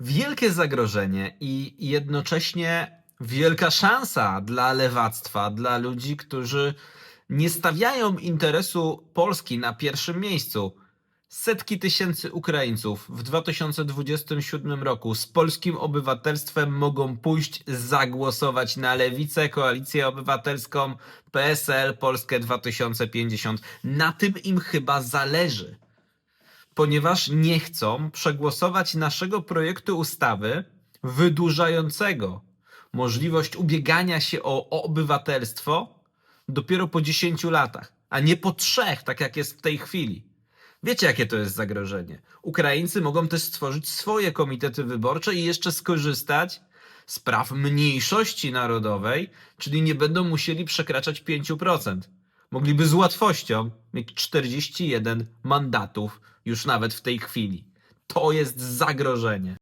wielkie zagrożenie i jednocześnie wielka szansa dla lewactwa, dla ludzi, którzy nie stawiają interesu Polski na pierwszym miejscu. Setki tysięcy Ukraińców w 2027 roku z polskim obywatelstwem mogą pójść zagłosować na lewicę, koalicję obywatelską, PSL, Polskę 2050. Na tym im chyba zależy ponieważ nie chcą przegłosować naszego projektu ustawy wydłużającego możliwość ubiegania się o obywatelstwo dopiero po 10 latach, a nie po trzech, tak jak jest w tej chwili. Wiecie, jakie to jest zagrożenie? Ukraińcy mogą też stworzyć swoje komitety wyborcze i jeszcze skorzystać z praw mniejszości narodowej, czyli nie będą musieli przekraczać 5%. Mogliby z łatwością mieć 41 mandatów już nawet w tej chwili. To jest zagrożenie.